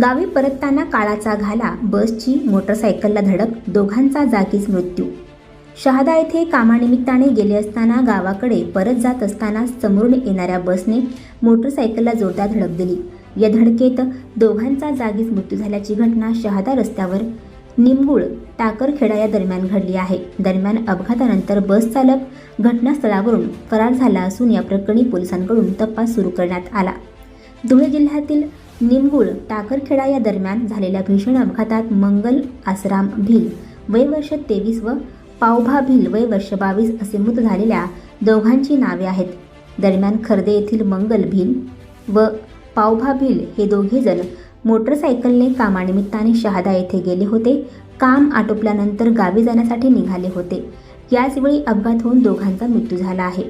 गावी परतताना काळाचा घाला बसची मोटरसायकलला धडक दोघांचा जागीच मृत्यू. शहादा येथे कामानिमित्ताने गेले असताना गावाकडे परत जात असताना समोरून येणाऱ्या बसने मोटरसायकलला जोरदार धडक दिली. या धडकेत दोघांचा जागीच मृत्यू झाल्याची घटना शहादा रस्त्यावर निंबूळ टाकरखेडा या दरम्यान घडली आहे. दरम्यान अपघातानंतर बस चालक घटनास्थळावरून फरार झाला असून या प्रकरणी पोलिसांकडून तपास सुरू करण्यात आला. धुळे जिल्ह्यातील निमगुळ टाकरखेडा या दरम्यान झालेल्या भीषण अपघातात मंगल आसराम भिल वय वर्ष तेवीस व पावभा भिल वय वर्ष बावीस असे मृत झालेल्या दोघांची नावे आहेत. दरम्यान खर्दे येथील मंगल भिल व पावभा भिल हे दोघेजण मोटरसायकलने कामानिमित्ताने शहादा येथे गेले होते. काम आटोपल्यानंतर गावी जाण्यासाठी निघाले होते. याचवेळी अपघात होऊन दोघांचा मृत्यू झाला आहे.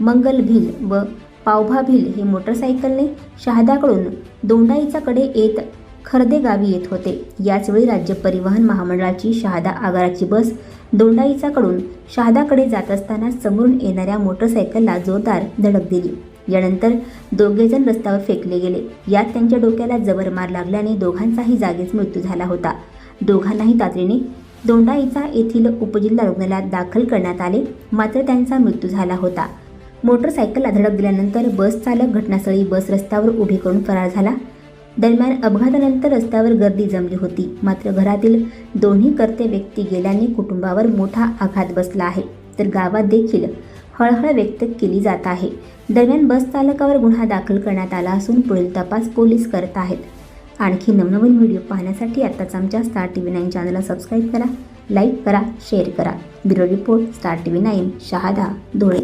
मंगल भिल व पावभा भिल हे मोटरसायकलने शहादाकडून दोंडाईचाकडे येत खर्दे गावी येत होते. याचवेळी राज्य परिवहन महामंडळाची शहादा आगाराची बस दोंडाईचाकडून शहादाकडे जात असताना समोरून येणाऱ्या मोटरसायकलला जोरदार धडक दिली. यानंतर दोघेजण रस्त्यावर फेकले गेले. यात त्यांच्या डोक्याला जबर मार लागल्याने दोघांचाही जागीच मृत्यू झाला होता. दोघांनाही तातडीने दोंडाईचा येथील उपजिल्हा रुग्णालयात दाखल करण्यात आले. मात्र त्यांचा मृत्यू झाला होता. मोटरसायकलला धडक दिल्यानंतर बस चालक घटनास्थळी बस रस्त्यावर उभी करून फरार झाला. दरम्यान अपघातानंतर रस्त्यावर गर्दी जमली होती. मात्र घरातील दोन्ही कर्ते व्यक्ती गेल्याने कुटुंबावर मोठा आघात बसला आहे. तर गावात देखील हळहळ व्यक्त केली जात आहे. दरम्यान बस चालकावर गुन्हा दाखल करण्यात आला असून पुढील तपास पोलीस करत आहेत. आणखी नवनवीन व्हिडिओ पाहण्यासाठी आत्ताच आमच्या स्टार टी व्ही नाईन चॅनलला सबस्क्राईब करा लाईक करा शेअर करा. Bureau report star T V nine Shahada Dhule.